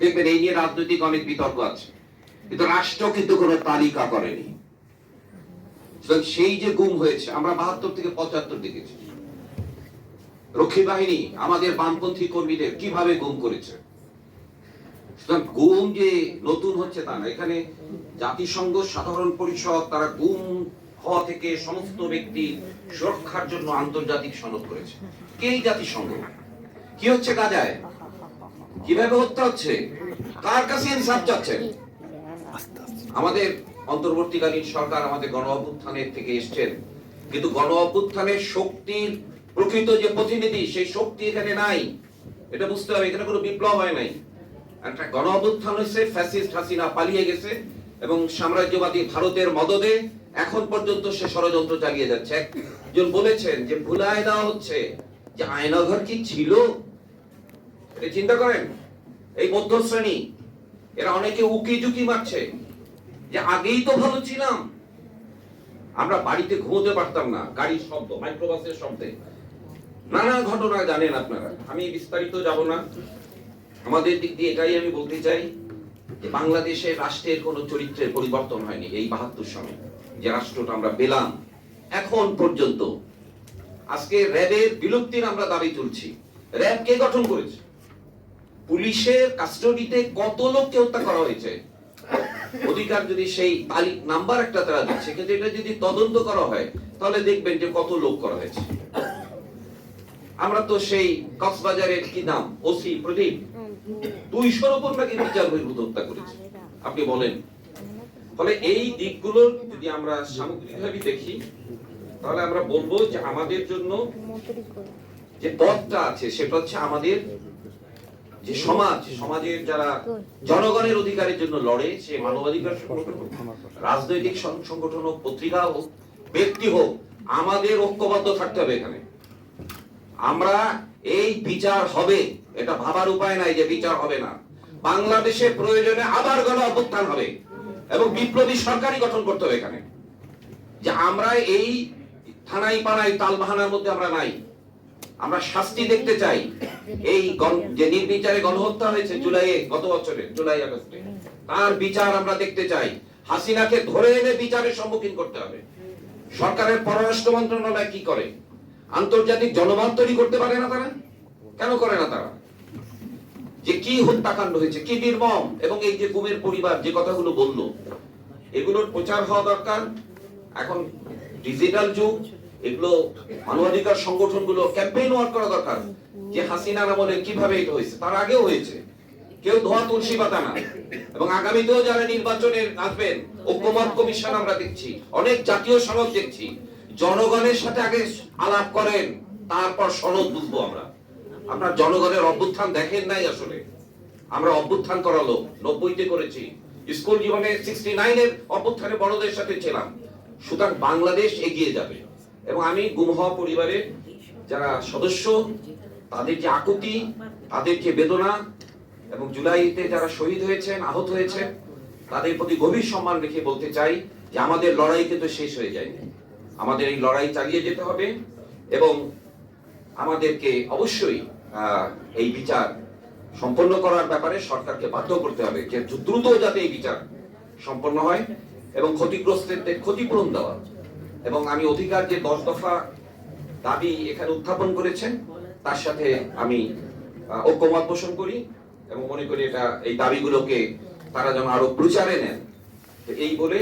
দেখবেন এই নিয়ে রাজনৈতিক অনেক বিতর্ক আছে। কিন্তু রাষ্ট্র কিন্তু কোনো তালিকা করেনি। সেই যে গুম হয়েছে, আমরা বাহাত্তর থেকে পঁচাত্তর দেখেছি। রক্ষী বাহিনী, আমাদের বামপন্থী কর্মীদের কীভাবে গুম করেছে? সুতরাং গুম যে নতুন হচ্ছে তা না। এখানে জাতিসংঘ, সাধারণ পরিষদ, তারা গুম হওয়া থেকে সমস্ত ব্যক্তি সুরক্ষার জন্য আন্তর্জাতিক সনদ করেছে। কে জাতিসংঘ? কি হচ্ছে গাজায়? কীভাবে হত্যা হচ্ছে? কার কাছে ইনসাফ চাচ্ছেন আমাদের অন্তর্বর্তীকালীন সরকার আমাদের গণ অভ্যুত্থানের থেকে এসছেন। কিন্তু গণ অভ্যুত্থানের শক্তির প্রকৃত যে প্রতিনিধি, সেই শক্তি এখানে নাই। এটা বুঝতে হবে, এখানে কোনো বিপ্লব হয় নাই। একটা গণ অভ্যুত্থান হয়েছে, ফ্যাসিস্ট হাসিনা পালিয়ে গেছে এবং সাম্রাজ্যবাদী ভারতের মদদে এখন পর্যন্ত সে ষড়যন্ত্র চালিয়ে যাচ্ছে। একজন বলেছেন যে ভুলায় দেওয়া হচ্ছে যে আয়নাঘর কি ছিল? এটা চিন্তা করেন, এই মধ্য শ্রেণি এরা অনেকে উকি ঝুঁকি মারছে। যে আগেই তো ভালো ছিলাম। আমরা বাড়িতে ঘুমোতে পারতাম না, গাড়ির শব্দ, মাইক্রোবাসের শব্দে। নানা ঘটনা জানেন আপনারা, আমি বিস্তারিত যাব না। আমাদের দিক দিয়ে এটাই আমি বলতে চাই যে বাংলাদেশের রাষ্ট্রের কোনো চরিত্রের পরিবর্তন হয়নি এই বাহাত্তর সনে যে রাষ্ট্রটা আমরা পেলাম এখন পর্যন্ত। আজকে র্যাবের বিলুপ্তির আমরা দাবি তুলছি। র্যাব কে গঠন করেছে? পুলিশের কাস্টডিতে কত লোককে হত্যা করা হয়েছে? অধিকার যদি সেই তারিখ নাম্বার একটা তারা দিচ্ছে কিন্তু এটা যদি তদন্ত করা হয়, তাহলে দেখবেন যে কত লোক করা হয়েছে। আমরা তো সেই কক্সবাজারের কি নাম? ওসি প্রদীপ। দুইশোর উপর নাকি বিচার বহির্ভূত হত্যা করেছে। আপনি বলেন। ফলে এই দিকগুলো যদি আমরা সামগ্রিকভাবে দেখি, তাহলে আমরা বলব যে আমাদের জন্য যে পথটা আছে, সেটা হচ্ছে আমাদের যে সমাজ সমাজের যারা জনগণের অধিকারের জন্য লড়ে, সে মানবাধিকার সংগঠন রাজনৈতিক সংগঠন হোক, পত্রিকা হোক, ব্যক্তি হোক, আমাদের ঐক্যবদ্ধ থাকতে হবে এখানে। আমরা এই বিচার হবে, এটা ভাবার উপায় নাই যে বিচার হবে না। বাংলাদেশে প্রয়োজনে আবার গণ অভ্যুত্থান হবে এবং বিপ্লবী সরকারই গঠন করতে হবে এখানে। যে আমরা এই থানাই পাড়াই তালবাহানার মধ্যে আমরা নাই। আমরা শাস্তি দেখতে চাই। এই যে নির্বিচারে গণহত্যা হয়েছে জুলাইয়ে, গত বছরে, জুলাই আগস্টে, তার বিচার আমরা দেখতে চাই। হাসিনাকে ধরে এনে বিচারের সম্মুখীন করতে হবে। সরকারের পররাষ্ট্র মন্ত্রণালয় কি করে? আন্তর্জাতিক জনমত তৈরি করতে পারে না তারা? কেন করে না তারা? যে কি হত্যাকাণ্ড হয়েছে, কি নির্মম, এবং এই যে গুমের পরিবার যে কথাগুলো বলল, এগুলোর প্রচার হওয়া দরকার। এখন ডিজিটাল যুগ এগুলো মানবাধিকার সংগঠনগুলো ক্যাম্পেইন ওয়ার্ক করা দরকার। যে হাসিনা আমলে কীভাবে এটা হয়েছে? তার আগেও হয়েছে। কেউ ধোয়া তুলসী পাতা না। এবং আগামীতেও যারা নির্বাচনের আসবেন, ঐক্যমত কমিশন আমরা দেখছি, অনেক জাতীয় সনদ দেখছি। জনগণের সাথে আগে আলাপ করেন, তারপর সনদ বুঝব আমরা। আপনার জনগণের অভ্যুত্থান দেখেন নাই আসলে। আমরা অভ্যুত্থান করালো নব্বইতে করেছি। স্কুল জীবনে সিক্সটি নাইনের অভ্যুত্থানে বড়দের সাথে ছিলাম। সুতরাং বাংলাদেশ এগিয়ে যাবে। এবং আমি গুম হওয়া পরিবারের যারা সদস্য তাদের যে আকুতি তাদের যে বেদনা এবং জুলাইতে যারা শহীদ হয়েছেন, আহত হয়েছেন, তাদের প্রতি গভীর সম্মান রেখে বলতে চাই যে আমাদের লড়াই কিন্তু শেষ হয়ে যায়নি। আমাদের এই লড়াই চালিয়ে যেতে হবে এবং আমাদেরকে অবশ্যই এই বিচার সম্পন্ন করার ব্যাপারে সরকারকে বাধ্য করতে হবে যে দ্রুত যাতে এই বিচার সম্পন্ন হয় এবং ক্ষতিগ্রস্তদের ক্ষতিপূরণ দেওয়া এবং আমি অধিকার যে দশ দফা দাবি এখানে উত্থাপন করেছেন, তার সাথে আমি ঐক্যমত পোষণ করি এবং মনে করি এটা এই দাবিগুলোকে তারা যেন আরও প্রচারে নেন। তো এই বলে